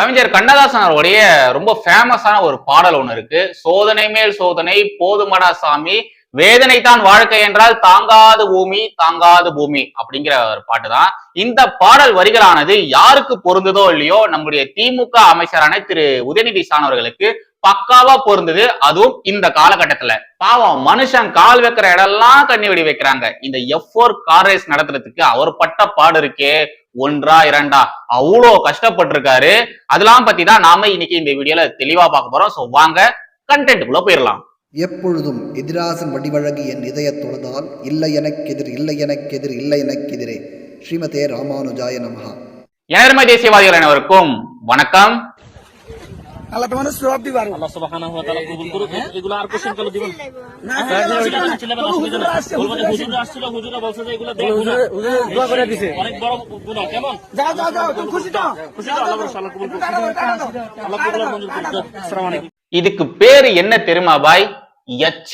கவிஞர் கண்ணதாசன் அவருடைய ரொம்ப ஃபேமஸான ஒரு பாடல் ஒன்று இருக்கு. சோதனை மேல் சோதனை போதுமடா சாமி வேதனை தான் வாழ்க்கை என்றால் தாங்காது பூமி தாங்காது பூமி அப்படிங்கிற ஒரு பாட்டு தான் இந்த பாடல் வரிகளானது யாருக்கு பொருந்ததோ இல்லையோ நம்முடைய திமுக அமைச்சரான திரு. உதயநிதி ஸ்டாலின் அவர்களுக்கு பக்காவா பொருந்தது. அதுவும் இந்த காலகட்டத்துல. பாவம் மனுஷன் கால் வைக்கிற இடம்லாம் கண்ணி வெடி வைக்கிறாங்க. இந்த எஃப் ஃபோர் கார் ரேஸ் நடத்துறதுக்கு அவர் பட்ட பாடு இருக்கே. ஒன்றா இரண்டா? அவ்வளோ கஷ்டப்பட்டிருக்காரு. அதெல்லாம் பத்தி தான் நாம இன்னைக்கு இந்த வீடியோல தெளிவா பார்க்க போறோம். சோ வாங்க கண்டென்ட்டுக்குள்ள போயிடலாம் எப்பொழுதும் எதிராசன் வடிவழகி என் தொழுதால் இல்லை எனக்கெதிர் இல்லை எனக்கெதிர் இல்லை எனக்கெதிரே. ஸ்ரீமதே ராமானுஜாய நமஹா. எனதர்மை தேசியவாதிகள் அனைவருக்கும் வணக்கம். আল্লাহ তোমার সব দিবার আল্লাহ সুবহানাহু ওয়া তাআলা কবুল করুক এগুলো আর কোশ্চেন করলে দিবেন না ছিলেন অসুবিধা নেই বলবো যে হুজুর আসছিল হুজুরা বলছে যে এগুলো দেখ গুনাহ দোয়া করে দিছে অনেক বড় গুনাহ কেমন যাও যাও যাও তুমি খুশি তো খুশি তো আল্লাহ বড় আল্লাহ কবুল করুক আল্লাহ কবুল আর মঞ্জুর করুক আসসালামু আলাইকুম இதுக்கு பேரு என்ன தெரியுமா பாய் எச்ச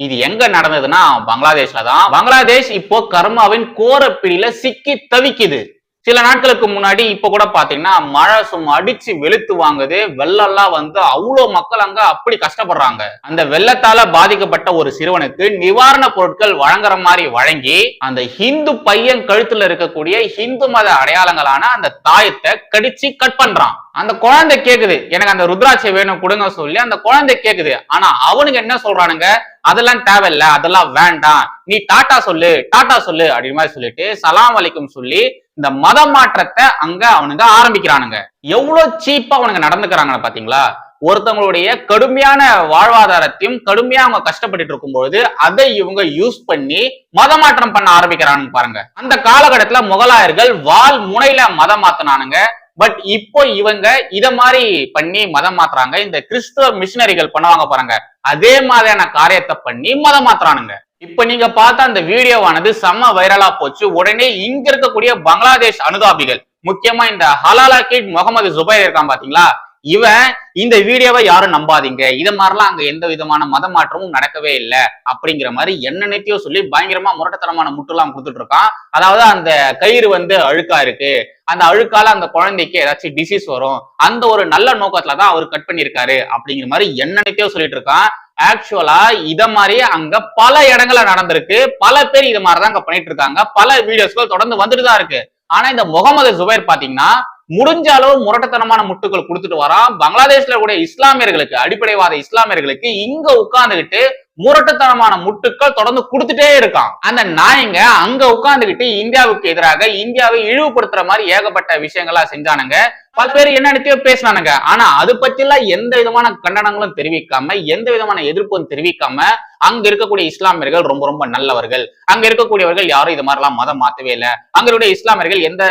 இது எங்க நடந்ததுன்னா பங்களாதேஷ்ல தான் பங்களாதேஷ் இப்போ கர்மாவின் கோர பிடியில சிக்கி தவிக்குது சில நாட்களுக்கு முன்னாடி இப்ப கூட பாத்தீங்கன்னா மழை சும்மா அடிச்சு வெளுத்து வாங்குது. வெள்ளம்லாம் வந்து அவ்வளோ மக்கள் அங்க அப்படி கஷ்டப்படுறாங்க. அந்த வெள்ளத்தால பாதிக்கப்பட்ட ஒரு சிறுவனுக்கு நிவாரண பொருட்கள் வழங்குற மாதிரி வழங்கி அந்த ஹிந்து பையன் கழுத்துல இருக்கக்கூடிய ஹிந்து மத அடையாளங்களான அந்த தாயத்தை கடிச்சு கட் பண்றான். அந்த குழந்தை கேக்குது எனக்கு அந்த ருத்ராட்சை வேணும் கொடுங்க சொல்லி அந்த குழந்தை கேக்குது. ஆனா அவனுக்கு என்ன சொல்றானுங்க? அதெல்லாம் தேவையில்ல அதெல்லாம் வேண்டாம். நீ டாட்டா சொல்லு டாட்டா சொல்லு அப்படின்னு மாதிரி சொல்லிட்டு சலாம் வலிக்கும் சொல்லி இந்த மத மாற்றத்தை அங்க அவனுங்க ஆரம்பிக்கிறானுங்க. எவ்வளவு சீப்பா அவனுங்க நடந்துக்கிறாங்க பாத்தீங்களா? ஒருத்தவங்களுடைய கடுமையான வாழ்வாதாரத்தையும் கடுமையா அவங்க கஷ்டப்பட்டுட்டு இருக்கும்பொழுது அதை இவங்க யூஸ் பண்ணி மதமாற்றம் பண்ண ஆரம்பிக்கிறானுங்க பாருங்க. அந்த காலகட்டத்துல முகலாயர்கள் வால் முனையில மதம் மாத்தினானுங்க. பட் இப்போ இவங்க இத மாதிரி பண்ணி மதம் மாத்துறாங்க. இந்த கிறிஸ்துவ மிஷினரிகள் பண்ணுவாங்க பாருங்க. அதே மாதிரியான காரியத்தை பண்ணி மதம் மாத்துறானுங்க. இப்ப நீங்க பார்த்த அந்த வீடியோவானது செம்ம வைரலா போச்சு. உடனே இங்க இருக்கக்கூடிய பங்களாதேஷ் அனுதாபிகள் முக்கியமா இந்த ஹலாலா கிட் முகமது ஜுபைர் இருக்கான் பாத்தீங்களா? இவன் இந்த வீடியோவை யாரும் நம்பாதீங்க. இதை மாதிரிலாம் அங்க எந்த விதமான மத மாற்றமும் நடக்கவே இல்லை. அப்படிங்கிற மாதிரி என்னென்னத்தையோ சொல்லி பயங்கரமா முரட்டத்தனமான முட்டுலாம் கொடுத்துட்டு இருக்கான் அதாவது அந்த கயிறு வந்து அழுக்கா இருக்கு. அந்த அழுக்கால அந்த குழந்தைக்கு ஏதாச்சும் டிசீஸ் வரும். அந்த ஒரு நல்ல நோக்கத்துல தான் அவர் கட் பண்ணியிருக்காரு. அப்படிங்கிற மாதிரி என்னென்னத்தையோ சொல்லிட்டு இருக்கான். ஆக்சுவலா இத மாதிரி அங்க பல இடங்கள்ல நடந்திருக்கு. பல பேர் இது மாதிரிதான் அங்க பண்ணிட்டு இருக்காங்க. பல வீடியோஸ்கள் தொடர்ந்து வந்துட்டு தான் இருக்கு. ஆனா இந்த முகமது ஜுபைர் பாத்தீங்கன்னா முடிஞ்ச அளவு முரட்டத்தனமான முட்டுகள் கொடுத்துட்டு வரான். பங்களாதேஷ்ல கூட இஸ்லாமியர்களுக்கு அடிப்படைவாத இஸ்லாமியர்களுக்கு இங்க உட்கார்ந்துகிட்டு முரட்டுத்தனமான முட்டுக்கள் தொடர்ந்து கொடுத்துட்டே இருக்கான். அந்த நாயங்க அங்க உட்கார்ந்துகிட்டு இந்தியாவுக்கு எதிராக இந்தியாவை இழிவுபடுத்துற மாதிரி ஏகப்பட்ட விஷயங்களா செஞ்சானுங்க. பல பேர் என்னென்னத்தையோ பேசினானுங்க ஆனா அது பத்தி எல்லாம் எந்த விதமான கண்டனங்களும் தெரிவிக்காம எந்த விதமான எதிர்ப்பும் தெரிவிக்காம அங்க இருக்கக்கூடிய இஸ்லாமியர்கள் ரொம்ப ரொம்ப நல்லவர்கள். அங்க இருக்கக்கூடியவர்கள் யாரும் இது மாதிரி எல்லாம் மதம் மாத்தவே இல்லை. அங்க இஸ்லாமியர்கள் எந்த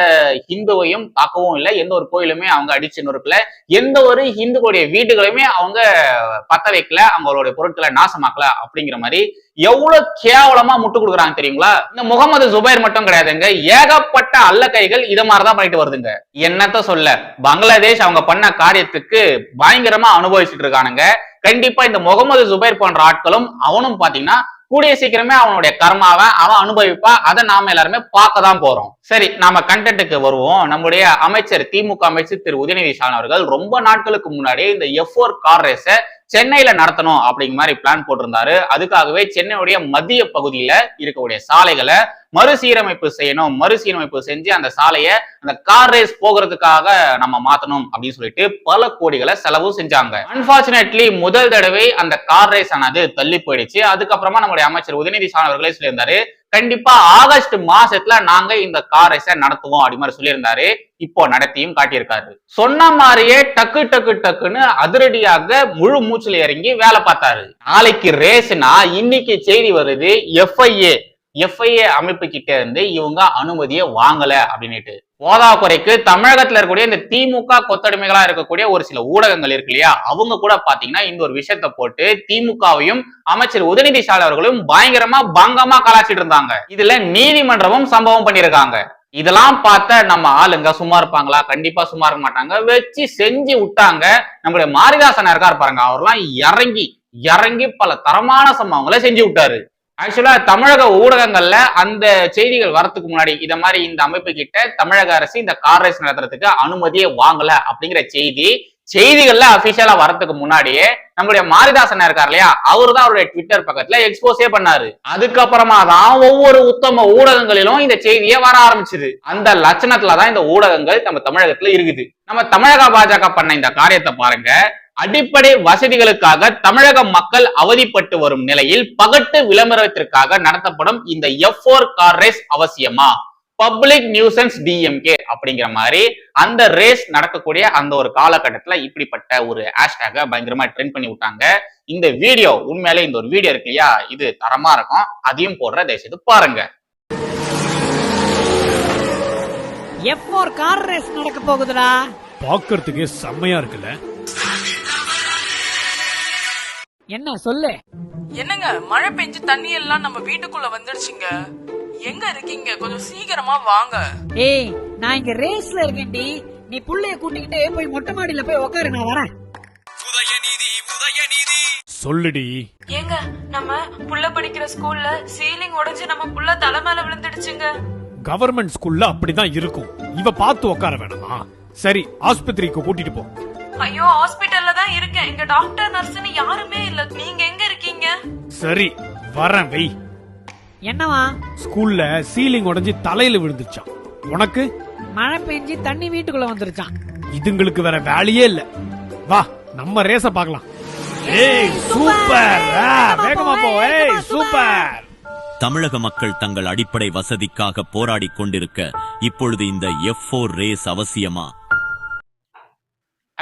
ஹிந்துவையும் தாக்கவும் இல்லை. எந்த ஒரு கோயிலுமே அவங்க அடிச்சு நொறுக்கல. எந்த ஒரு ஹிந்துக்களுடைய வீடுகளையுமே அவங்க பத்த வைக்கல. அவங்களுடைய பொருட்களை நாசமாக்கல அப்படிங்கிற மாதிரி எவ்வளவு கேவலமா முட்டு கொடுக்குறாங்க தெரியுங்களா? இந்த முகமது சுபைர் மட்டும் கிடையாதுங்க. ஏகப்பட்ட அல்ல கைகள் இத மாதிரிதான் பண்ணிட்டு வருதுங்க. என்னத்த சொல்ல? பங்களாதேஷ் அவங்க பண்ண காரியத்துக்கு பயங்கரமா அனுபவிச்சுட்டு இருக்கானுங்க. கண்டிப்பா இந்த முகமது சுபைர் போன்ற ஆட்களும் அவனும் பாத்தீங்கன்னா கூடிய சீக்கிரமே அவனுடைய கர்மாவை அவன் அனுபவிப்பா. அதை நாம எல்லாருமே பார்க்க தான் போறோம். சரி நாம கண்டென்ட்டுக்கு வருவோம். நம்முடைய அமைச்சர் திமுக அமைச்சர் திரு. உதயநிதி ஸ்டாலின் அவர்கள் ரொம்ப நாட்களுக்கு முன்னாடி இந்த எஃப் ஓர் கார் ரேஸ சென்னையில நடத்தணும் அப்படிங்கிற மாதிரி பிளான் போட்டிருந்தாரு. அதுக்காகவே சென்னையுடைய மத்திய பகுதியில இருக்கக்கூடிய சாலைகளை மறுசீரமைப்பு செய்யணும் மறுசீரமைப்பு செஞ்சு அந்த சாலையை அந்த கார் ரேஸ் போகிறதுக்காக நம்ம மாத்தணும் அப்படின்னு சொல்லிட்டு பல கோடிகளை செலவு செஞ்சாங்க. அன்பார்ச்சுனேட்லி முதல் தடவை அந்த கார் ரேஸ் ஆனது தள்ளி போயிடுச்சு. அதுக்கப்புறமா நம்முடைய அமைச்சர் உதயநிதி சாணவர்களே சொல்லியிருந்தாரு கண்டிப்பா ஆகஸ்ட் மாசத்துல நாங்க இந்த கார் ரேஸை நடத்துவோம் அப்படி மாதிரி சொல்லியிருந்தாரு. இப்போ நடத்தியும் காட்டியிருக்காரு. சொன்ன மாதிரியே டக்கு டக்கு டக்குன்னு அதிரடியாக முழு மூச்சுல இறங்கி வேலை பார்த்தாரு. நாளைக்கு ரேஸ்னா இன்னைக்கு செய்தி வருது எஃப்ஐஏ எஃப்ஐஏ அமைப்பு கிட்ட இருந்து இவங்க அனுமதியை வாங்கல அப்படின்னுட்டு. போதாக்குறைக்கு தமிழகத்துல இருக்கக்கூடிய இந்த திமுக கொத்தடிமைகளா இருக்கக்கூடிய ஒரு சில ஊடகங்கள் இருக்கு இல்லையா? அவங்க கூட பாத்தீங்கன்னா இந்த ஒரு விஷயத்த போட்டு திமுகவையும் அமைச்சர் உதயநிதி ஸ்டாலின் அவர்களும் பயங்கரமா பங்கமா கலாச்சிட்டு இருந்தாங்க. இதுல நீதிமன்றமும் சம்பவம் பண்ணிருக்காங்க இதெல்லாம் பார்த்த நம்ம ஆளுங்க சும்மா இருப்பாங்களா? கண்டிப்பா சும்மா இருக்க மாட்டாங்க. வச்சு செஞ்சு விட்டாங்க. நம்மளுடைய மாரிதாசன் இருக்கார் பாருங்க. அவர்லாம் இறங்கி இறங்கி பல தரமான சம்பவங்களை செஞ்சு விட்டாரு. ஆக்சுவலா தமிழக ஊடகங்கள்ல அந்த செய்திகள் வரத்துக்கு முன்னாடி இந்த மாதிரி இந்த அமைப்பு கிட்ட தமிழக அரசு இந்த கார் ரேஸ் நடத்துறதுக்கு அனுமதியே வாங்கல அப்படிங்கிற செய்தி செய்திகள்ல அபிஷியலா வரதுக்கு முன்னாடியே நம்மளுடைய மாரிதாசன் இருக்கார் இல்லையா? அவரு தான் அவருடைய ட்விட்டர் பக்கத்துல எக்ஸ்போஸே பண்ணாரு. அதுக்கப்புறமா தான் ஒவ்வொரு உத்தம ஊடகங்களிலும் இந்த செய்தியே வர ஆரம்பிச்சது. அந்த லட்சணத்துலதான் இந்த ஊடகங்கள் நம்ம தமிழகத்துல இருக்குது. நம்ம தமிழக பாஜக பண்ண இந்த காரியத்தை பாருங்க. அடிப்படை வசதிகளுக்காக தமிழக மக்கள் அவதிப்பட்டு வரும் நிலையில் பகட்டு விளம்பரத்திற்காக நடத்தப்படும் இந்த எஃப் ஃபோர் கார் ரேஸ் அவசியமா? பப்ளிக் நியூசன்ஸ் டிஎம்கே அப்படிங்கிற மாதிரி அந்த ரேஸ் நடக்கக்கூடிய அந்த ஒரு காலகட்டத்துல இப்படிப்பட்ட ஒரு ஹேஷ்டேக பயங்கரமா ட்ரெண்ட் பண்ணி விட்டாங்க. இந்த வீடியோ உண்மையிலே இந்த ஒரு வீடியோ இருக்கு இல்லையா? இது தரமா இருக்கும். அதையும் போடுற தயவுசெய்து பாருங்க. எஃப் ஃபோர் கார் ரேஸ் நடக்க போகுதுடா. பாக்குறதுக்கே செம்மையா இருக்குல்ல? என்ன சொல்லு? என்னங்க மழை பெஞ்சு தண்ணி எல்லாம் நம்ம வீட்டுக்குள்ள வந்துடுச்சுங்க. எங்க இருக்கீங்க? கொஞ்சம் சீக்கிரமா வாங்க. ஏய் நான் இங்க ரேஸ்ல இருக்கேன்டி. நீ புள்ளைய கூட்டிக்கிட்டு போய் மொட்டை மாடியில போய் உட்காரு நான் வரேன். சொல்லுடி. ஏங்க நம்ம புள்ள படிக்கிற ஸ்கூல்ல சீலிங் உடைஞ்சு நம்ம புள்ள தலை மேல விழுந்துடுச்சுங்க. கவர்மெண்ட் ஸ்கூல்ல அப்படிதான் இருக்கும். இவ பார்த்து உட்கார வேணாமா? சரி ஆஸ்பத்திரிக்கு கூட்டிட்டு போ. ஐயோ ஹாஸ்பிட்டல்ல தான் இருக்கேன். இங்க டாக்டர் நர்ஸ்னு யாருமே இல்ல. நீங்க எங்க இருக்கீங்க? சரி வரேன் வெய் என்னவா? ஸ்கூல்ல சீலிங் உடைஞ்சு தலையில விழுந்துச்சான் உனக்கு? மழை பெஞ்சு தண்ணி வீட்டுக்குள்ள வந்துருச்சான். இதுங்களுக்கு வேற வேலையே இல்ல. வா நம்ம ரேஸ பார்க்கலாம். ஏய் சூப்பர். ஆ, வேகமா போ ஏய் சூப்பர். தமிழக மக்கள் தங்கள் அடிப்படை வசதிக்காக போராடிக் கொண்டிருக்க இப்பொழுது இந்த எஃப் ரேஸ் அவசியமா?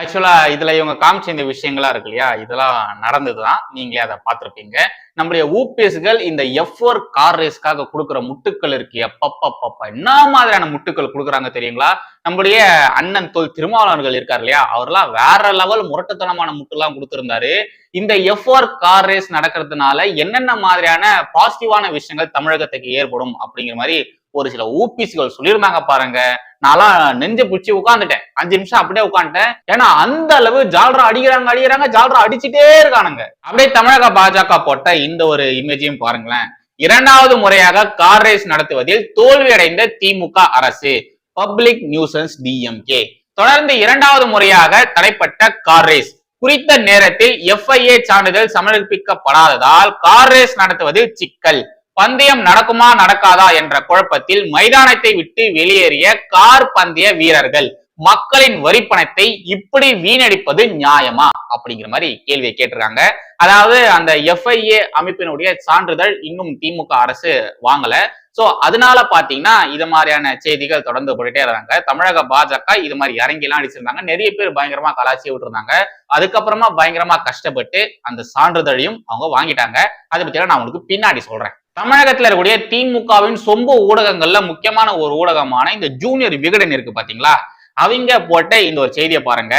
ஆக்சுவலா இதுல இவங்க காமிச்ச இந்த விஷயங்களா இருக்கு இல்லையா? இதெல்லாம் நடந்ததுதான். நீங்களே அதை பார்த்துருப்பீங்க. நம்முடைய ஊபிஎஸ்கள் இந்த எஃப் ஒர் கார் ரேஸ்க்காக கொடுக்குற முட்டுக்கள் இருக்கு. எப்பப்பப்பப்பா என்ன மாதிரியான முட்டுக்கள் கொடுக்குறாங்க தெரியுங்களா? நம்முடைய அண்ணன் தொல் திருமாவளவர்கள் இருக்கார் இல்லையா? அவர்லாம் வேற லெவல் முரட்டுத்தனமான முட்டுலாம் கொடுத்திருந்தாரு. இந்த எஃப் ஒர் கார் ரேஸ் நடக்கிறதுனால என்னென்ன மாதிரியான பாசிட்டிவான விஷயங்கள் தமிழகத்துக்கு ஏற்படும் அப்படிங்கிற மாதிரி ஒரு சில ஊபிஸ்கள் சொல்லியிருந்தாங்க பாருங்க. நான்லாம் நெஞ்ச பிடிச்சி உட்காந்துட்டேன் அஞ்சு நிமிஷம் அப்படியே உட்காந்துட்டேன் ஏன்னா அந்த அளவு ஜால்ரா அடிக்கிறாங்க அடிக்கிறாங்க ஜால்ரா அடிச்சுட்டே இருக்கானுங்க. அப்படியே தமிழக பாஜக போட்ட இந்த ஒரு இமேஜையும் பாருங்களேன். இரண்டாவது முறையாக கார் ரேஸ் நடத்துவதில் தோல்வியடைந்த திமுக அரசு பப்ளிக் நியூசன்ஸ் டிஎம்கே தொடர்ந்து இரண்டாவது முறையாக தடைப்பட்ட கார் ரேஸ் குறித்த நேரத்தில் எஃப்ஐஏ சான்றிதழ் சமர்ப்பிக்கப்படாததால் கார் ரேஸ் நடத்துவதில் சிக்கல். பந்தயம் நடக்குமா நடக்காதா என்ற குழப்பத்தில் மைதானத்தை விட்டு வெளியேறிய கார் பந்தய வீரர்கள் மக்களின் வரிப்பணத்தை இப்படி வீணடிப்பது நியாயமா? அப்படிங்கிற மாதிரி கேள்வியை கேட்டிருக்காங்க. அதாவது அந்த எஃப்ஐஏ அமைப்பினுடைய சான்றிதழ் இன்னும் திமுக அரசு வாங்கல. சோ அதனால பாத்தீங்கன்னா இது மாதிரியான செய்திகள் தொடர்ந்து போயிட்டே இருந்தாங்க தமிழக பாஜக இது மாதிரி இறங்கி எல்லாம் அடிச்சிருந்தாங்க. நிறைய பேர் பயங்கரமா கலாச்சி விட்டுருந்தாங்க. அதுக்கப்புறமா பயங்கரமா கஷ்டப்பட்டு அந்த சான்றிதழையும் அவங்க வாங்கிட்டாங்க. அதை பத்தி நான் உங்களுக்கு பின்னாடி சொல்றேன். தமிழகத்துல இருக்கக்கூடிய திமுகவின் சொம்பு ஊடகங்கள்ல முக்கியமான ஒரு ஊடகமான இந்த ஜூனியர் விகடன் இருக்கு பாத்தீங்களா? அவங்க போட்ட இந்த ஒரு செய்தியை பாருங்க.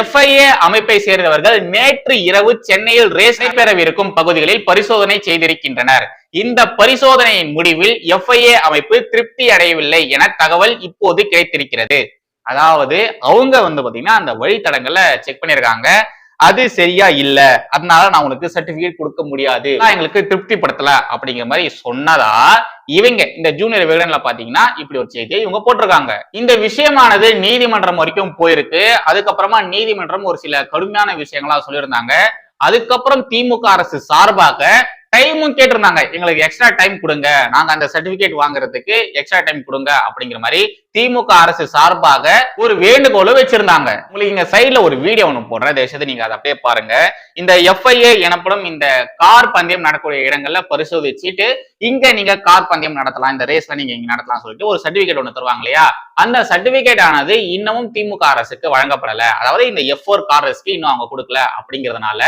எஃப்ஐஏ அமைப்பை சேர்ந்தவர்கள் நேற்று இரவு சென்னையில் ரேசை பெறவிருக்கும் பகுதிகளில் பரிசோதனை செய்திருக்கின்றனர். இந்த பரிசோதனையின் முடிவில் எஃப்ஐஏ அமைப்பு திருப்தி அடையவில்லை என தகவல் இப்போது கிடைத்திருக்கிறது. அதாவது அவங்க வந்து பாத்தீங்கன்னா அந்த வழித்தடங்களை செக் பண்ணியிருக்காங்க. அது சரியா இல்ல. அதனால நான் உனக்கு சர்டிபிகேட் கொடுக்க முடியாது. நான் எங்களுக்கு திருப்திப்படுத்தல அப்படிங்கிற மாதிரி சொன்னதா இவங்க இந்த ஜூனியர் விகடன்ல பாத்தீங்கன்னா இப்படி ஒரு செய்தியை இவங்க போட்டிருக்காங்க. இந்த விஷயமானது நீதிமன்றம் வரைக்கும் போயிருக்கு. அதுக்கப்புறமா நீதிமன்றம் ஒரு சில கடுமையான விஷயங்களா சொல்லியிருந்தாங்க. அதுக்கப்புறம் திமுக அரசு சார்பாக டைமும் கேட்டிருந்தாங்க. எங்களுக்கு எக்ஸ்ட்ரா டைம் கொடுங்க. நாங்க அந்த சர்டிபிகேட் வாங்குறதுக்கு எக்ஸ்ட்ரா டைம் கொடுங்க அப்படிங்கிற மாதிரி திமுக அரசு சார்பாக ஒரு வேண்டுகோளை வச்சிருந்தாங்க. உங்களுக்கு இங்க சைட்ல ஒரு வீடியோ ஒன்று போடுறேன். தயவுசெய்து நீங்க அதை அப்படியே பாருங்க. இந்த எஃப்ஐஏ எனப்படும் இந்த கார் பந்தயம் நடக்கக்கூடிய இடங்கள்ல பரிசோதிச்சுட்டு இங்க நீங்க கார் பந்தயம் நடத்தலாம். இந்த ரேஸ்ல நீங்க இங்க நடத்தலாம் சொல்லிட்டு ஒரு சர்டிபிகேட் ஒன்று தருவாங்க இல்லையா? அந்த சர்டிபிகேட் ஆனது இன்னமும் திமுக அரசுக்கு வழங்கப்படல. அதாவது இந்த எஃப் ஃபோர் கார் ரேஸ்க்கு இன்னும் அவங்க கொடுக்கல அப்படிங்கறதுனால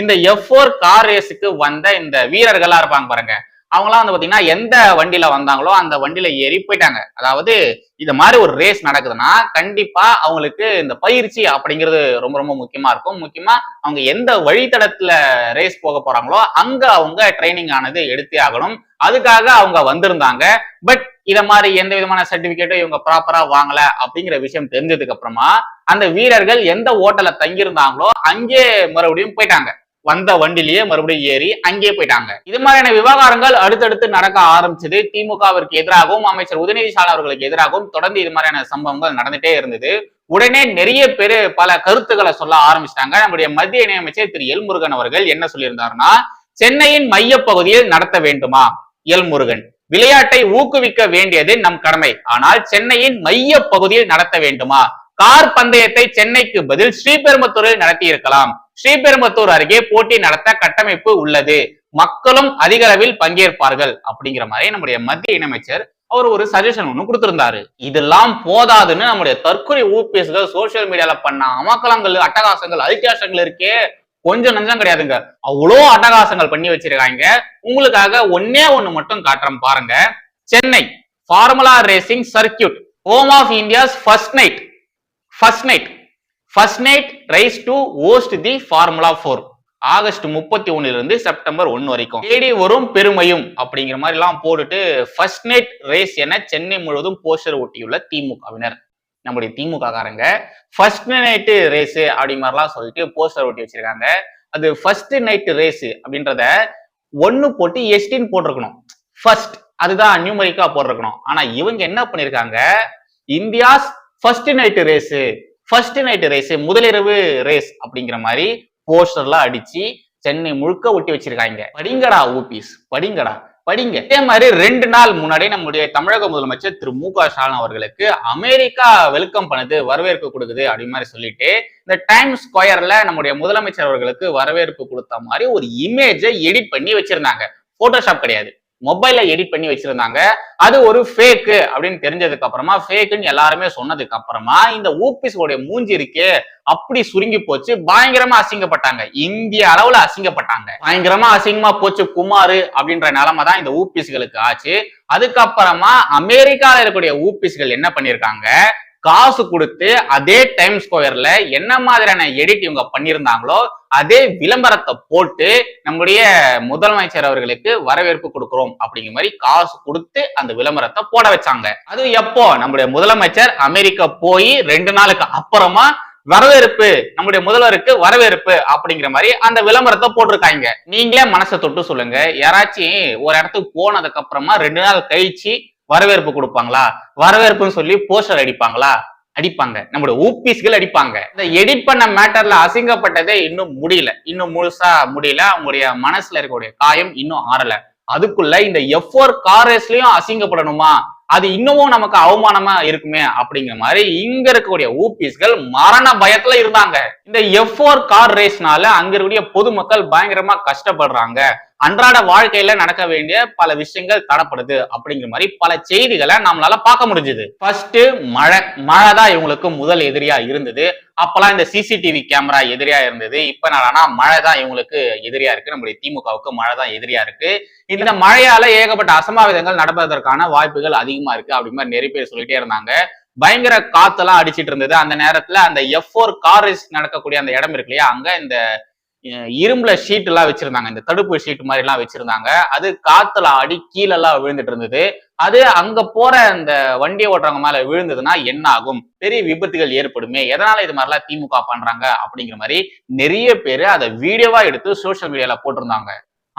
இந்த எஃப் ஃபோர் கார் ரேஸுக்கு வந்த இந்த வீரர்களா இருப்பாங்க பாருங்க. அவங்களாம் வந்து பாத்தீங்கன்னா எந்த வண்டியில வந்தாங்களோ அந்த வண்டியில ஏறி போயிட்டாங்க. அதாவது இது மாதிரி ஒரு ரேஸ் நடக்குதுன்னா கண்டிப்பா அவங்களுக்கு இந்த பயிற்சி அப்படிங்கிறது ரொம்ப ரொம்ப முக்கியமா இருக்கும். முக்கியமா அவங்க எந்த வழித்தடத்துல ரேஸ் போக போறாங்களோ அங்க அவங்க ட்ரைனிங் ஆனது எடுத்தே ஆகணும். அதுக்காக அவங்க வந்திருந்தாங்க. பட் இத மாதிரி எந்த விதமான சர்டிபிகேட்டும் இவங்க ப்ராப்பரா வாங்கல அப்படிங்கிற விஷயம் தெரிஞ்சதுக்கு அப்புறமா அந்த வீரர்கள் எந்த ஹோட்டல்ல தங்கியிருந்தாங்களோ அங்கே மறுபடியும் போயிட்டாங்க. வந்த வண்டிலேயே மறுபடியும் ஏறி அங்கேயே போயிட்டாங்க. இது மாதிரியான விவகாரங்கள் அடுத்தடுத்து நடக்க ஆரம்பிச்சது. திமுகவிற்கு எதிராகவும் அமைச்சர் உதயநிதி ஸ்டாலின் அவர்களுக்கு எதிராகவும் தொடர்ந்து இது மாதிரியான சம்பவங்கள் நடந்துட்டே இருந்தது. உடனே நிறைய பேர் பல கருத்துக்களை சொல்ல ஆரம்பிச்சிட்டாங்க. நம்முடைய மத்திய இணையமைச்சர் திரு எல்முருகன் அவர்கள் என்ன சொல்லியிருந்தாருன்னா சென்னையின் மைய பகுதியில் நடத்த வேண்டுமா? எல்முருகன் விளையாட்டை ஊக்குவிக்க வேண்டியது நம் கடமை. ஆனால் சென்னையின் மைய பகுதியில் நடத்த வேண்டுமா? கார் பந்தயத்தை சென்னைக்கு பதில் ஸ்ரீபெரும்புத்தூரில் நடத்தி இருக்கலாம் ஸ்ரீபெரும்புத்தூர் அருகே போட்டி நடத்த கட்டமைப்பு உள்ளது. மக்களும் அதிக அளவில் பங்கேற்பார்கள் அப்படிங்கிற மாதிரி நம்முடைய மத்திய இணையமைச்சர் அவர் ஒரு சஜஷன் ஒன்று கொடுத்திருந்தாரு. இதெல்லாம் போதாதுன்னு நம்முடைய தற்கொலை ஊபிஎஸ்கள் சோசியல் மீடியால பண்ண அமக்கலங்கள் அட்டகாசங்கள் அத்தியாசங்கள் இருக்கே. கொஞ்சம் நஞ்சம் கிடையாதுங்க. அவ்வளோ அட்டகாசங்கள் பண்ணி வச்சிருக்காங்க. உங்களுக்காக ஒன்னே ஒண்ணு மட்டும் காட்டுறோம் பாருங்க. Chennai formula racing circuit home of India's first night first night first night rise to host the formula four August முப்பத்தி ஒன்னுல இருந்து செப்டம்பர் ஒன்னு வரைக்கும். தேடி வரும் பெருமையும் அப்படிங்கிற மாதிரி எல்லாம் போட்டுட்டு ஃபர்ஸ்ட் நைட் ரேஸ் என சென்னை முழுவதும் போஸ்டர் ஒட்டியுள்ள திமுகவினர். நம்முடைய திமுக காரங்க ஃபர்ஸ்ட் நைட்டு ரேஸ் அப்படி மாதிரிலாம் சொல்லிட்டு போஸ்டர் ஒட்டி வச்சிருக்காங்க. அது ஃபர்ஸ்ட் நைட் ரேஸ் அப்படின்றத ஒன்னு போட்டு எஸ்டின்னு போட்டிருக்கணும். ஃபர்ஸ்ட் அதுதான் நியூமரிக்கா போட்டிருக்கணும். ஆனா இவங்க என்ன பண்ணிருக்காங்க? India's first night race first night race முதலிரவு race அப்படிங்கிற மாதிரி போஸ்டர்லாம் அடிச்சு சென்னை முழுக்க ஒட்டி வச்சிருக்காங்க. படிங்கடா ஊபிஸ் படிங்கடா படிங்க. இதே மாதிரி ரெண்டு நாள் முன்னாடி நம்முடைய தமிழக முதலமைச்சர் திரு மு க ஸ்டாலின் அவர்களுக்கு அமெரிக்கா வெல்கம் பண்ணுது வரவேற்பு கொடுக்குது அப்படி மாதிரி சொல்லிட்டு இந்த டைம் ஸ்கொயர்ல நம்முடைய முதலமைச்சர் அவர்களுக்கு வரவேற்பு கொடுத்த மாதிரி ஒரு இமேஜை எடிட் பண்ணி வச்சிருந்தாங்க. போட்டோஷாப் கிடையாது. மொபைல்ல எடிட் பண்ணி வச்சிருந்தாங்க. அது ஒரு ஃபேக்கு அப்படின்னு தெரிஞ்சதுக்கு அப்புறமா ஃபேக்குன்னு எல்லாருமே சொன்னதுக்கு அப்புறமா இந்த ஊபிஸோடைய மூஞ்சி இருக்கே அப்படி சுருங்கி போச்சு. பயங்கரமா அசிங்கப்பட்டாங்க. இந்திய அளவுல அசிங்கப்பட்டாங்க. பயங்கரமா அசிங்கமா போச்சு குமார் அப்படின்ற நிலைமை தான் இந்த ஊபிஸ்களுக்கு ஆச்சு. அதுக்கப்புறமா அமெரிக்கால இருக்கக்கூடிய ஊபிஸ்கள் என்ன பண்ணிருக்காங்க? காசு கொடுத்து அதே டைம் ஸ்கொயர்ல என்ன மாதிரியான எடிட் இவங்க பண்ணியிருந்தாங்களோ அதே விளம்பரத்தை போட்டு நம்முடைய முதலமைச்சர் அவர்களுக்கு வரவேற்பு கொடுக்கிறோம் அப்படிங்கிற மாதிரி காசு கொடுத்து அந்த விளம்பரத்தை போட வச்சாங்க. அது எப்போ? நம்முடைய முதலமைச்சர் அமெரிக்கா போய் ரெண்டு நாளுக்கு அப்புறமா வரவேற்பு நம்முடைய முதல்வருக்கு வரவேற்பு அப்படிங்கிற மாதிரி அந்த விளம்பரத்தை போட்டிருக்காங்க. நீங்களே மனசை தொட்டு சொல்லுங்க. யாராச்சும் ஒரு இடத்துக்கு போனதுக்கு அப்புறமா ரெண்டு நாள் கழிச்சு வரவேற்பு கொடுப்பாங்களா? வரவேற்புன்னு சொல்லி போஸ்டர் அடிப்பாங்களா? அடிப்பாங்க. நம்மளோட ஊபிஸ்கள் அடிப்பாங்க. இந்த எடிட் பண்ண மேட்டர்ல அசிங்கப்பட்டதே இன்னும் முடியல. இன்னும் முழுசா முடியல. அவங்களுடைய மனசுல இருக்கக்கூடிய காயம் இன்னும் ஆறல. அதுக்குள்ள இந்த எஃப் ஃபோர் ரேஸ்லயும் அசிங்கப்படணுமா? அது இன்னமும் நமக்கு அவமானமா இருக்குமே அப்படிங்கிற மாதிரி இங்க இருக்கக்கூடிய ஊபிஸ்கள் மரண பயத்துல இருந்தாங்க. இந்த எஃப் ஃபோர் கார் ரேஸ்னால அங்க இருக்கக்கூடிய பொதுமக்கள் பயங்கரமா கஷ்டப்படுறாங்க. அன்றாட வாழ்க்கையில நடக்க வேண்டிய பல விஷயங்கள் தடப்படுது அப்படிங்கிற மாதிரி பல செய்திகளை நம்மளால பார்க்க முடிஞ்சது. ஃபர்ஸ்ட் மழை. மழை தான் இவங்களுக்கு முதல் எதிரியா இருந்தது. அப்பெல்லாம் இந்த சிசிடிவி கேமரா எதிரியா இருந்தது. இப்ப என்னடானா மழை தான் இவங்களுக்கு எதிரியா இருக்கு. நம்முடைய திமுகவுக்கு மழை தான் எதிரியா இருக்கு. இந்த மழையால ஏகப்பட்ட அசம்பாவிதங்கள் நடப்பதற்கான வாய்ப்புகள் அதிகமா இருக்கு அப்படி மாதிரி நிறைய பேர் சொல்லிட்டே இருந்தாங்க. பயங்கர காத்தெல்லாம் அடிச்சிட்டு இருந்தது. அந்த நேரத்துல அந்த எஃப் ஃபோர் கார் ரேஸ் நடக்கக்கூடிய அந்த இடம் இருக்கு இல்லையா? அங்க இந்த இரும்புல ஷீட் எல்லாம் வச்சிருந்தாங்க. இந்த தடுப்பு ஷீட் மாதிரி எல்லாம் வச்சிருந்தாங்க. அது காத்துல அடி கீழெல்லாம் விழுந்துட்டு இருந்தது. அது அங்க போற அந்த வண்டியை ஓட்டுறவங்க மேல விழுந்ததுன்னா என்ன ஆகும்? பெரிய விபத்துகள் ஏற்படுமே. எதனால இது மாதிரிலாம் திமுக பண்றாங்க? அப்படிங்கிற மாதிரி நிறைய பேர் அதை வீடியோவா எடுத்து சோஷியல் மீடியால போட்டிருந்தாங்க.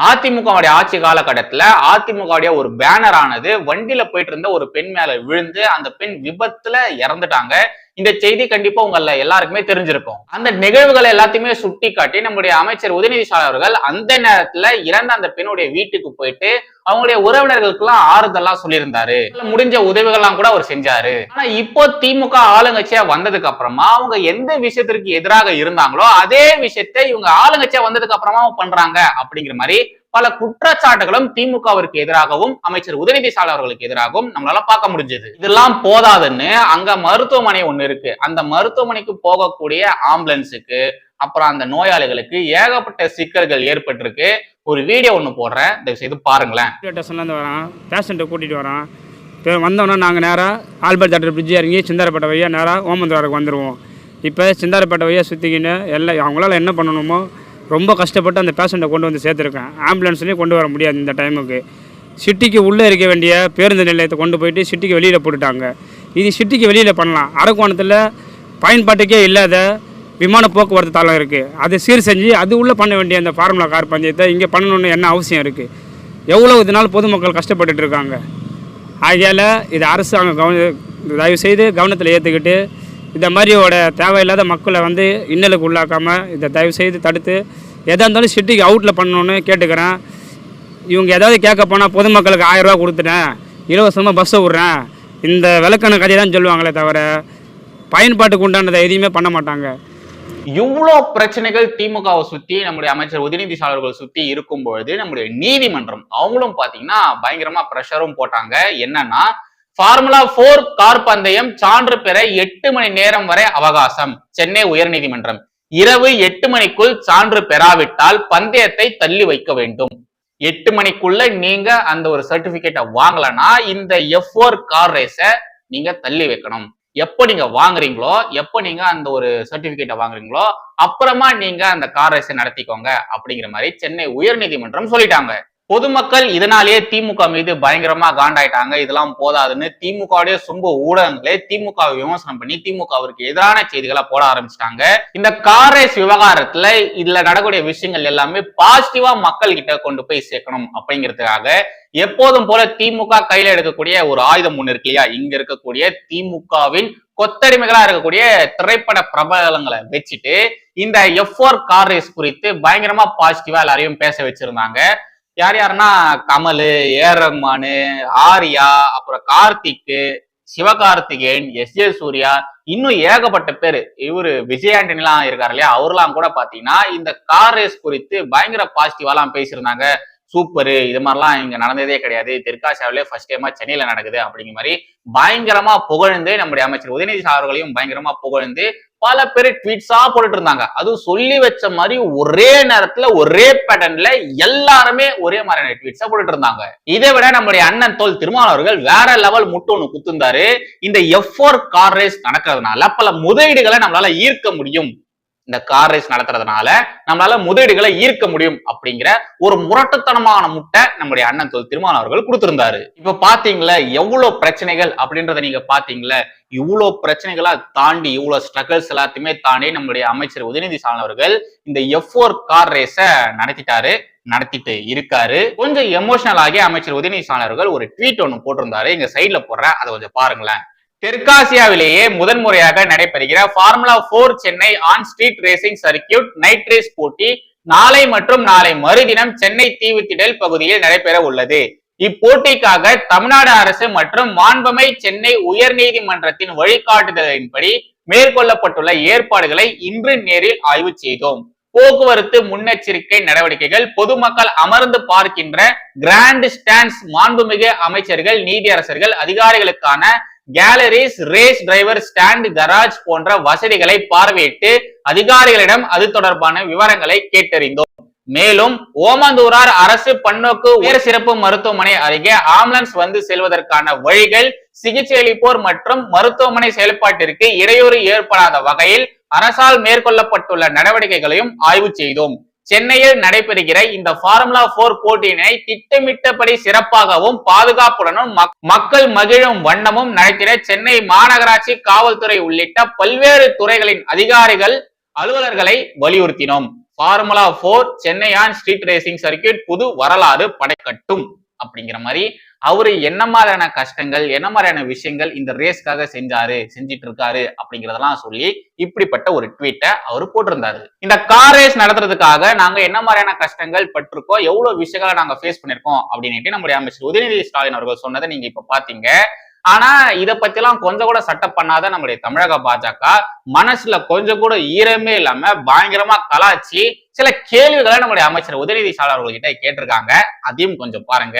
அதிமுகவுடைய ஆட்சி காலகட்டத்துல அதிமுகவுடைய ஒரு பேனர் ஆனது வண்டியில போயிட்டு இருந்த ஒரு பெண் மேல விழுந்து அந்த பெண் விபத்துல இறந்துட்டாங்க. இந்த செய்தி கண்டிப்பா உங்கள எல்லாருக்குமே தெரிஞ்சிருக்கும். அந்த நிகழ்வுகளை எல்லாத்தையுமே சுட்டி காட்டி நம்முடைய அமைச்சர் உதயநிதி அவர்கள் அந்த நேரத்துல இறந்த அந்த பெண்ணுடைய வீட்டுக்கு போயிட்டு அவங்களுடைய உறவினர்களுக்கு எல்லாம் ஆறுதலா சொல்லியிருந்தாரு. முடிஞ்ச உதவிகள்லாம் கூட அவர் செஞ்சாரு. ஆனா இப்போ திமுக ஆளுங்கட்சியா வந்ததுக்கு அப்புறமா அவங்க எந்த விஷயத்திற்கு எதிராக இருந்தாங்களோ அதே விஷயத்தை இவங்க ஆளுங்கட்சியா வந்ததுக்கு அப்புறமா பண்றாங்க அப்படிங்கிற மாதிரி பல குற்றச்சாட்டுகளும் திமுகவிற்கு எதிராகவும் அமைச்சர் உதயநிதி ஸ்டாலின் அவர்களுக்கு எதிராகவும் நம்மளால பார்க்க முடிஞ்சது. இதெல்லாம் போதாதுன்னு அங்க மருத்துவமனை ஒண்ணு இருக்கு. அந்த மருத்துவமனைக்கு போகக்கூடிய ஆம்புலன்ஸுக்கு அப்புறம் அந்த நோயாளிகளுக்கு ஏகப்பட்ட சிக்கல்கள் ஏற்பட்டிருக்கு. ஒரு வீடியோ ஒண்ணு போடுறேன். தயவு செய்து பாருங்களேன் ஸ்டேஷன்லேருந்து வரோம் பேஷண்ட்டை கூட்டிகிட்டு வரான். இப்போ வந்தோன்னா நாங்கள் நேராக ஆல்பர்ட் தேட்டர் பிரிட்ஜ் இறங்கி சிந்தாரப்பட்ட வழியாக நேராக ஓமந்தவாருக்கு வந்துடுவோம் இப்போ சிந்தாரப்பட்ட வழியாக சுற்றிக்கின்னு எல்லாம் அவங்களால என்ன பண்ணணுமோ ரொம்ப கஷ்டப்பட்டு அந்த பேஷண்ட்டை கொண்டு வந்து சேர்த்துருக்கேன். ஆம்புலன்ஸ்லேயும் கொண்டு வர முடியாது இந்த டைமுக்கு சிட்டிக்கு உள்ளே இருக்க வேண்டிய பேருந்து நிலையத்தை கொண்டு போயிட்டு சிட்டிக்கு வெளியில் போட்டுட்டாங்க. இது சிட்டிக்கு வெளியில் பண்ணலாம். அரக்கோணத்தில் பயன்பாட்டுக்கே இல்லாத விமான போக்குவரத்து தளம் இருக்குது அதை சீர் செஞ்சு அது உள்ளே பண்ண வேண்டிய அந்த ஃபார்முலா கார் பஞ்சாயத்தை இங்கே பண்ணணும்னு என்ன அவசியம் இருக்குது எவ்வளோ இதனால் பொதுமக்கள் கஷ்டப்பட்டுட்டு இருக்காங்க? ஆகையால் இது அரசாங்கம் கவன தயவு செய்து கவனத்தில் ஏற்றுக்கிட்டு இந்த மாதிரியோட தேவையில்லாத மக்களை வந்து இன்னலுக்கு உள்ளாக்காமல் இதை தயவு செய்து தடுத்து எதாக இருந்தாலும் சிட்டிக்கு அவுட்டில் பண்ணணுன்னு கேட்டுக்கிறேன். இவங்க ஏதாவது கேட்க போனால் பொதுமக்களுக்கு ஆயிரம் கொடுத்துட்டேன். இலவசமாக பஸ்ஸை விட்றேன். இந்த விளக்கண கதையை தான் சொல்லுவாங்களே தவிர பயன்பாட்டுக்கு உண்டானதை எதையுமே பண்ண மாட்டாங்க. இவ்வளோ பிரச்சனைகள் திமுகவை சுத்தி நம்முடைய அமைச்சர் உதயநிதி ஸ்டாலின் சுத்தி இருக்கும் பொழுது நம்முடைய நீதிமன்றம் அவங்களும் பாத்தீங்கன்னா பயங்கரமா ப்ரெஷரும் போட்டாங்க. என்னன்னா ஃபார்முலா போர் கார் பந்தயம் சான்று பெற எட்டு மணி நேரம் வரை அவகாசம். சென்னை உயர்நீதிமன்றம். இரவு எட்டு மணிக்குள் சான்று பெறாவிட்டால் பந்தயத்தை தள்ளி வைக்க வேண்டும். எட்டு மணிக்குள்ள நீங்க அந்த ஒரு சர்டிபிகேட்டை வாங்கலன்னா இந்த எஃப் ஓர் கார் ரேஸை நீங்க தள்ளி வைக்கணும். எப்போ நீங்க வாங்குறீங்களோ எப்போ நீங்க அந்த ஒரு சர்டிபிகேட்டை வாங்குறீங்களோ அப்புறமா நீங்க அந்த கார் ரேஸை நடத்திக்கோங்க அப்படிங்கிற மாதிரி சென்னை உயர்நீதிமன்றம் சொல்லிட்டாங்க. பொதுமக்கள் இதனாலேயே திமுக மீது பயங்கரமா காண்டாயிட்டாங்க. இதெல்லாம் போதாதுன்னு திமுகவுடைய சொம்ப ஊடகங்களே திமுக விமர்சனம் பண்ணி திமுகவிற்கு எதிரான செய்திகளை போட ஆரம்பிச்சிட்டாங்க. இந்த கார் ரேஸ் விவகாரத்துல இதுல நடக்கூடிய விஷயங்கள் எல்லாமே பாசிட்டிவா மக்கள் கிட்ட கொண்டு போய் சேர்க்கணும் அப்படிங்கிறதுக்காக எப்போதும் போல திமுக கையில எடுக்கக்கூடிய ஒரு ஆயுதம் ஒண்ணு இருக்கு இல்லையா? இங்க இருக்கக்கூடிய திமுகவின் கொத்தடிமைகளா இருக்கக்கூடிய திரைப்பட பிரபலங்களை வச்சுட்டு இந்த எஃப் ஓர் கார் ரேஸ் குறித்து பயங்கரமா பாசிட்டிவா எல்லாரையும் பேச வச்சிருந்தாங்க. யார் யாருன்னா கமல் ஏரம்மானு ஆர்யா அப்புறம் கார்த்திக்கு சிவகார்த்திகேயன் எஸ் ஏ சூர்யா இன்னும் ஏகப்பட்ட பேர். இவரு விஜய் ஆண்டனிலாம் இருக்காரு இல்லையா? அவர்லாம் கூட பாத்தீங்கன்னா இந்த கார் ரேஸ் குறித்து பயங்கர பாசிட்டிவாலாம் பேசியிருந்தாங்க. சூப்பரு இது மாதிரிலாம் இங்க நடந்ததே கிடையாது. தெற்காசியாவிலே ஃபர்ஸ்ட் டைமா சென்னையில நடக்குது அப்படிங்கிற மாதிரி பயங்கரமா புகழ்ந்து நம்முடைய அமைச்சர் உதயநிதி சார் அவர்களையும் பயங்கரமா புகழ்ந்து பல பேர் ட்வீட்ஸா போட்டுட்டு இருந்தாங்க. அதுவும் சொல்லி வச்ச மாதிரி ஒரே நேரத்துல ஒரே பேட்டர்ன்ல எல்லாருமே ஒரே மாதிரியான ட்வீட்ஸா போட்டுட்டு இருந்தாங்க. இதை விட நம்முடைய அண்ணன் தோல் திருமாவளவன் அவர்கள் வேற லெவல் முட்டு ஒண்ணு குத்துந்தாரு. இந்த எஃப் ஃபோர் கார் ரேஸ் நடக்கிறதுனால பல முதலீடுகளை நம்மளால ஈர்க்க முடியும். இந்த கார் ரேஸ் நடத்துறதுனால நம்மளால முதலீடுகளை ஈர்க்க முடியும் அப்படிங்கிற ஒரு முரட்டுத்தனமான முட்டை நம்முடைய அண்ணன் தொல் திருமாவளவன் அவர்கள் கொடுத்திருந்தாரு. இப்ப பாத்தீங்களா எவ்வளவு பிரச்சனைகள் அப்படின்றத நீங்க பாத்தீங்களா? இவ்வளவு பிரச்சனைகளா தாண்டி இவ்வளவு ஸ்ட்ரகிள்ஸ் எல்லாத்தையுமே தாண்டி நம்முடைய அமைச்சர் உதயநிதி ஸ்டாலின் அவர்கள் இந்த எஃப் ஓர் கார் ரேஸ நடத்திட்டாரு நடத்திட்டு இருக்காரு. கொஞ்சம் எமோஷனல் ஆகி அமைச்சர் உதயநிதி ஸ்டாலின் அவர்கள் ஒரு ட்வீட் ஒன்னு போட்டிருந்தாரு. இங்க சைட்ல போடுற அதை கொஞ்சம் பாருங்களேன். தெற்காசியாவிலேயே முதன்முறையாக நடைபெறுகிற formula four Chennai on street racing circuit night race போட்டி நாளை மற்றும் நாளை மறுதினம் சென்னை தீவுத்திடல் பகுதியில் நடைபெற உள்ளது. இப்போட்டிக்காக தமிழ்நாடு அரசு மற்றும் மாண்பமை சென்னை உயர்நீதிமன்றத்தின் வழிகாட்டுதலின்படி மேற்கொள்ளப்பட்டுள்ள ஏற்பாடுகளை இன்று நேரில் ஆய்வு செய்தோம். போக்குவரத்து முன்னெச்சரிக்கை நடவடிக்கைகள் பொதுமக்கள் அமர்ந்து பார்க்கின்ற கிராண்ட் ஸ்டாண்ட்ஸ் மாண்புமிகு அமைச்சர்கள் நீதியரசர்கள் அதிகாரிகளுக்கான galleries race driver stand garage போன்ற வசதிகளை பார்வையிட்டு அதிகாரிகளிடம் அது தொடர்பான விவரங்களை கேட்டறிந்தோம். மேலும் ஓமந்தூரார் அரசு பன்னோக்கு உயர் சிறப்பு மருத்துவமனை அருகே ஆம்புலன்ஸ் வந்து செல்வதற்கான வழிகள் சிகிச்சை அளிப்போர் மற்றும் மருத்துவமனை செயல்பாட்டிற்கு இடையூறு ஏற்படாத வகையில் அரசால் மேற்கொள்ளப்பட்டுள்ள நடவடிக்கைகளையும் ஆய்வு செய்தோம். சென்னையில் நடைபெறுகிற இந்த ஃபார்முலா போர் போட்டியினை திட்டமிட்டபடி சிறப்பாகவும் பாதுகாப்புடனும் மக்கள் மகிழும் வண்ணமும் நடத்திட சென்னை மாநகராட்சி காவல்துறை உள்ளிட்ட பல்வேறு துறைகளின் அதிகாரிகள் அலுவலர்களை வலியுறுத்தினோம். Formula four Chennai on street racing circuit புது வரலாறு படைக்கட்டும். அப்படிங்கிற மாதிரி அவரு என்ன மாதிரியான கஷ்டங்கள் என்ன மாதிரியான விஷயங்கள் இந்த ரேஸ்க்காக செஞ்சாரு செஞ்சிட்டு இருக்காரு அப்படிங்கறதெல்லாம் சொல்லி இப்படிப்பட்ட ஒரு ட்வீட்டை அவர் போட்டிருந்தாரு. இந்த கார் ரேஸ் நடத்துறதுக்காக நாங்க என்ன மாதிரியான கஷ்டங்கள் பட்டிருக்கோம் எவ்வளவு விஷயங்களை நாங்க ஃபேஸ் பண்ணிருக்கோம் அப்படின்னுட்டு நம்முடைய அமைச்சர் உதயநிதி ஸ்டாலின் அவர்கள் சொன்னதை நீங்க இப்ப பாத்தீங்க. ஆனா இதை பத்திலாம் கொஞ்சம் கூட சட்டம் பண்ணாத நம்முடைய தமிழக பாஜக மனசுல கொஞ்சம் கூட ஈரமே இல்லாம பயங்கரமா கலாச்சி சில கேள்விகளை நம்முடைய அமைச்சர் உதயநிதி ஸ்டாலின் அவர்கள்கிட்ட கேட்டிருக்காங்க. அதையும் கொஞ்சம் பாருங்க.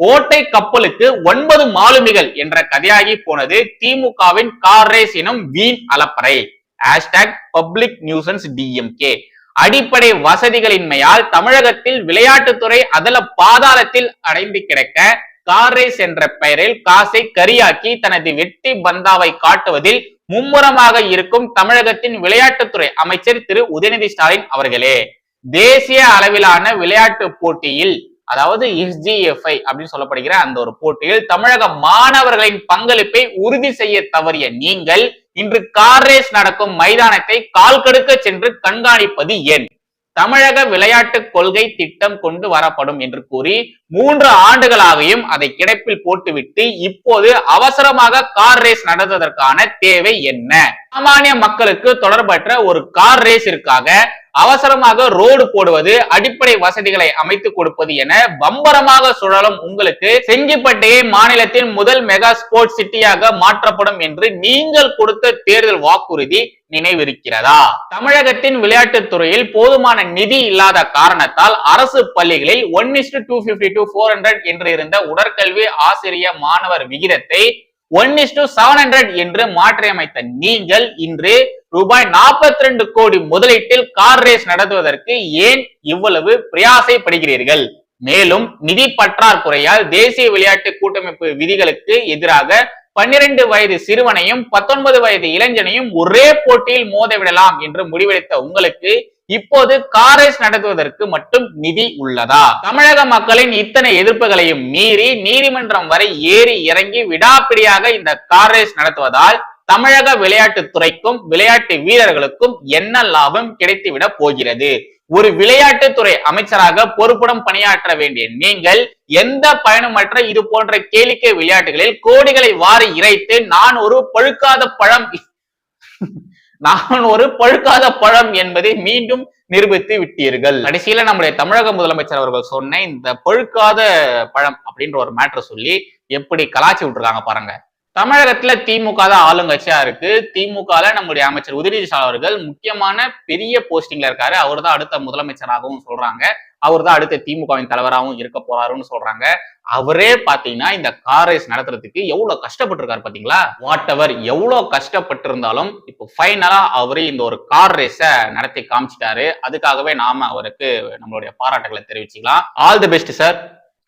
ஓட்டை கப்பலுக்கு ஒன்பது மாலுமிகள் என்ற கதையாகி போனது திமுகவின் கார் ரேஸ் எனும் வீண் அலப்பறை ஹேஷ்டாக் பப்ளிக் நியூசன்ஸ் டிஎம்கே அடிப்படை வசதிகளின்மையால் தமிழகத்தில் விளையாட்டுத்துறை அதல பாதாளத்தில் அடைந்து கிடக்க கார் ரேஸ் என்ற பெயரில் காசை கரியாக்கி தனது வெட்டி பந்தாவை காட்டுவதில் மும்முரமாக இருக்கும் தமிழகத்தின் விளையாட்டுத்துறை அமைச்சர் திரு உதயநிதி ஸ்டாலின் அவர்களே. தேசிய அளவிலான விளையாட்டு போட்டியில் அதாவது எஸ்ஜிஎஃப்ஐ அப்படின்னு சொல்லப்படுகிற அந்த ஒரு போட்டியில் தமிழக மாணவர்களின் பங்களிப்பை உறுதி செய்ய தவறிய நீங்கள் இன்று கார் ரேஸ் நடக்கும் மைதானத்தை கால் கடுக்க சென்று கண்காணிப்பது ஏன்? தமிழக விளையாட்டு கொள்கை திட்டம் கொண்டு வரப்படும் என்று கூறி மூன்று ஆண்டுகளாகியும் அதை கிடப்பில் போட்டுவிட்டு இப்போது அவசரமாக கார் ரேஸ் நடந்ததற்கான தேவை என்ன? சாமானிய மக்களுக்கு தொடர்பற்ற ஒரு கார் ரேஸிற்காக அவசரமாக ரோடு போடுவது அடிப்படை வசதிகளை அமைத்து கொடுப்பது என பம்பரமாக சுழலும் உங்களுக்கு செங்கிப்பட்டையை மாநிலத்தின் முதல் மெகா ஸ்போர்ட்ஸ் சிட்டியாக மாற்றப்படும் என்று நீங்கள் கொடுத்த தேர்தல் வாக்குறுதி நினைவிருக்கிறதா? தமிழகத்தின் விளையாட்டுத் துறையில் போதுமான நிதி இல்லாத காரணத்தால் அரசு பள்ளிகளில் one is to two fifty to four hundred என்று இருந்த உடற்கல்வி ஆசிரிய மாணவர் விகிதத்தை ஒன் இஸ்டு செவன் ஹண்ட்ரட் என்று மாற்றியமைத்த நீங்கள் இன்று ரூபாய் 42 ரெண்டு கோடி முதலீட்டில் கார் ரேஸ் நடத்துவதற்கு ஏன் இவ்வளவு பிரயாசைப்படுகிறீர்கள்? மேலும் நிதி பற்றாக்குறையால் தேசிய விளையாட்டு கூட்டமைப்பு விதிகளுக்கு எதிராக பன்னிரண்டு வயது சிறுவனையும் பத்தொன்பது வயது இளைஞனையும் ஒரே போட்டியில் மோதவிடலாம் என்று முடிவெடுத்த உங்களுக்கு இப்போது கார் ரேஸ் நடத்துவதற்கு மட்டும் நிதி உள்ளதா? தமிழக மக்களின் இத்தனை எதிர்ப்புகளையும் மீறி நீதிமன்றம் வரை ஏறி இறங்கி விடாப்பிடியாக இந்த கார் ரேஸ் நடத்துவதால் தமிழக விளையாட்டுத்துறைக்கும் விளையாட்டு வீரர்களுக்கும் என்ன லாபம் கிடைத்துவிட போகிறது? ஒரு விளையாட்டுத்துறை அமைச்சராக பொறுப்புடன் பணியாற்ற வேண்டிய நீங்கள் எந்த பயனுமற்ற இது போன்ற கேளிக்கை விளையாட்டுகளில் கோடிகளை வாரி இறைத்து நான் ஒரு பழுக்காத பழம் நான் ஒரு பழுக்காத பழம் என்பதை மீண்டும் நிரூபித்து விட்டீர்கள். கடைசியில நம்முடைய தமிழக முதலமைச்சர் அவர்கள் சொன்ன இந்த பழுக்காத பழம் அப்படின்ற ஒரு மேட்ரு சொல்லி எப்படி கலாச்சி விட்டுருக்காங்க பாருங்க. தமிழகத்துல திமுக தான் ஆளுங்கட்சியா இருக்கு. திமுகல நம்முடைய அமைச்சர் உதயநிதி அவர்கள் முக்கியமான பெரிய போஸ்டிங்ல இருக்காரு. அவர் தான் அடுத்த முதலமைச்சராகவும் சொல்றாங்க. அவர் தான் அடுத்த திமுகவின் தலைவராகவும் இருக்க போறாருன்னு சொல்றாங்க. அவரே பாத்தீங்கன்னா இந்த கார் ரேஸ் நடத்துறதுக்கு எவ்வளவு கஷ்டப்பட்டிருக்காரு பாத்தீங்களா? வாட் எவர் எவ்வளவு கஷ்டப்பட்டிருந்தாலும் இப்போ ஃபைனலா அவரே இந்த ஒரு கார் ரேஸ நடத்தி காமிச்சிட்டாரு. அதுக்காகவே நாம அவருக்கு நம்மளுடைய பாராட்டுகளை தெரிவிச்சுக்கலாம். ஆல் தி பெஸ்ட் சார்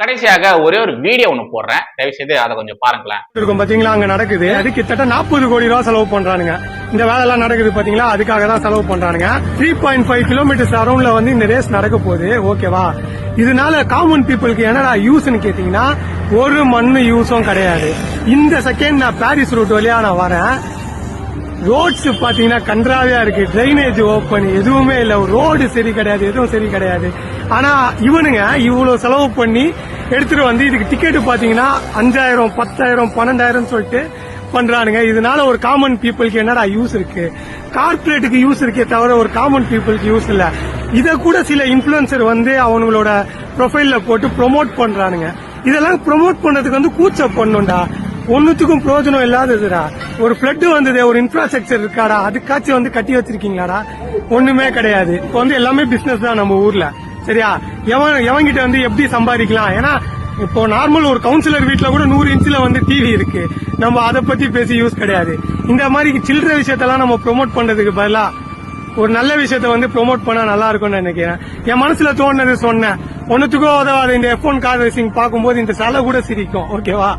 கடைசியாக ஒரே ஒரு வீடியோ ஒண்ணு போடுறேன். தயவு செய்து அதை கொஞ்சம் பாருங்களேன். இருக்கும் பாத்தீங்களா அங்க நடக்குது. அது கிட்டத்தட்ட நாற்பது கோடி ரூபா செலவு பண்றானுங்க. இந்த வேலை எல்லாம் நடக்குது பாத்தீங்களா அதுக்காக தான் செலவு பண்றானுங்க. த்ரீ பாயிண்ட் ஃபைவ் கிலோமீட்டர்ஸ் அரௌண்ட்ல வந்து இந்த ரேஸ் நடக்க போகுது. ஓகேவா இதனால காமன் பீப்புளுக்கு என்னடா யூஸ்னு கேட்டீங்கன்னா ஒரு மண்ணு யூஸும் கிடையாது. இந்த செகண்ட் நான் பாரிஸ் ரூட் வழியா நான் வரேன். ரோட்ஸ் பாத்தீங்கன்னா கன்றாவியா இருக்கு. டிரைனேஜ் ஓப்பன் எதுவுமே இல்ல. ரோடு சரி கிடையாது எதுவும் சரி கிடையாது. ஆனா இவனுங்க இவ்வளவு செலவு பண்ணி எடுத்துட்டு வந்து இதுக்கு டிக்கெட் பாத்தீங்கன்னா அஞ்சாயிரம் பத்தாயிரம் பன்னெண்டாயிரம் சொல்லிட்டு பண்றானுங்க. இதனால ஒரு காமன் பீப்புளுக்கு என்னடா யூஸ் இருக்கு? கார்பரேட்டுக்கு யூஸ் இருக்கே தவிர ஒரு காமன் பீப்புளுக்கு யூஸ் இல்ல. இத கூட சில இன்ஃபுளுசர் வந்து அவங்களோட ப்ரொஃபைல்ல போட்டு ப்ரோமோட் பண்றானுங்க. இதெல்லாம் ப்ரொமோட் பண்றதுக்கு வந்து கூச்ச பண்ணுண்டா ஒன்னுத்துக்கும் பிரயோஜனம் இல்லாததுடா. ஒரு பிளட் வந்தது ஒரு இன்ஃப்ராஸ்ட்ரக்சர் இருக்காடா அதுக்காச்சும் வந்து கட்டி வச்சிருக்கீங்களாடா. ஒண்ணுமே கிடையாது. இப்போ வந்து எல்லாமே பிசினஸ் தான் நம்ம ஊர்ல. சரியா? எவன் எவன்கிட்ட வந்து எப்படி சம்பாதிக்கலாம்? ஏன்னா இப்போ நார்மல் ஒரு கவுன்சிலர் வீட்டில் கூட நூறு இன்ச்சில் வந்து டிவி இருக்கு. நம்ம அதை பத்தி பேசி யூஸ் கிடையாது. இந்த மாதிரி சில்லற விஷயத்தெல்லாம் நம்ம ப்ரோமோட் பண்றதுக்கு பதிலா ஒரு நல்ல விஷயத்த வந்து ப்ரொமோட் பண்ணா நல்லா இருக்கும்னு நினைக்கிறேன். என் மனசுல தோணுனது சொன்னேன். ஒன்னுத்துக்கோ உதவாது இந்த எஃபோன் கார் ரேசிங் பார்க்கும்போது இந்த சலை கூட சிரிக்கும். ஓகேவா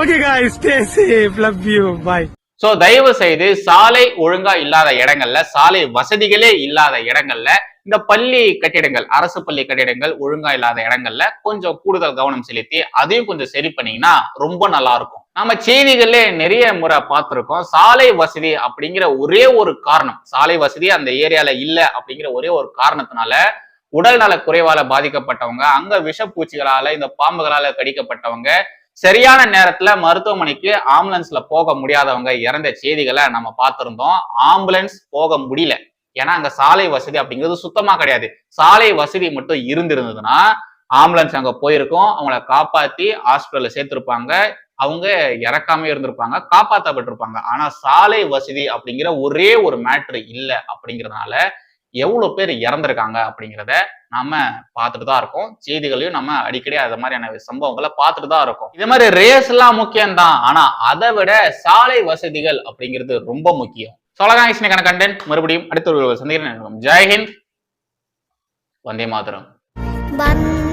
okay guys stay safe love you bye so தயவு செய்து சாலை ஒழுங்கா இல்லாத இடங்கள்ல சாலை வசதிகளே இல்லாத இடங்கள்ல இந்த பள்ளி கட்டிடங்கள் அரசு பள்ளி கட்டிடங்கள் ஒழுங்கா இல்லாத இடங்கள்ல கொஞ்சம் கூடுதல் கவனம் செலுத்தி அதையும் கொஞ்சம் சரி பண்ணீங்கன்னா ரொம்ப நல்லா இருக்கும். நம்ம செய்திகள்ல நிறைய முறை பார்த்துருக்கோம். சாலை வசதி அப்படிங்கிற ஒரே ஒரு காரணம். சாலை வசதி அந்த ஏரியால இல்ல அப்படிங்கிற ஒரே ஒரு காரணத்தினால உடல் நல குறைவால பாதிக்கப்பட்டவங்க அங்க விஷப்பூச்சிகளால இந்த பாம்புகளால கடிக்கப்பட்டவங்க சரியான நேரத்துல மருத்துவமனைக்கு ஆம்புலன்ஸ்ல போக முடியாதவங்க இறந்த செய்திகளை நம்ம பார்த்திருந்தோம். ஆம்புலன்ஸ் போக முடியல. ஏன்னா அங்க சாலை வசதி அப்படிங்கிறது சுத்தமா கிடையாது. சாலை வசதி மட்டும் இருந்திருந்ததுன்னா ஆம்புலன்ஸ் அங்க போயிருக்கும். அவங்கள காப்பாத்தி ஹாஸ்பிட்டல்ல சேர்த்திருப்பாங்க. அவங்க இறக்காம இருந்திருப்பாங்க காப்பாற்றப்பட்டிருப்பாங்க ஆனா சாலை வசதி அப்படிங்கிற ஒரே ஒரு மேட்ரு இல்லை அப்படிங்கிறதுனால எவ்வளவு பேர் இறந்திருக்காங்க அப்படிங்கிறத நாம பார்த்துட்டு தான் இருக்கோம். செய்திகளையும் நம்ம அடிக்கடி அது மாதிரியான சம்பவங்களை பார்த்துட்டு தான் இருக்கோம். இது மாதிரி ரேஸ் எல்லாம் முக்கியம்தான். ஆனா அதை விட சாலை வசதிகள் அப்படிங்கிறது ரொம்ப முக்கியம். சொலகாங்க கண்டென்ட் மறுபடியும் அடுத்த ஒரு சந்திக்கிறேன். ஜெய்ஹிந்த் வந்தே மாதரம். வந்த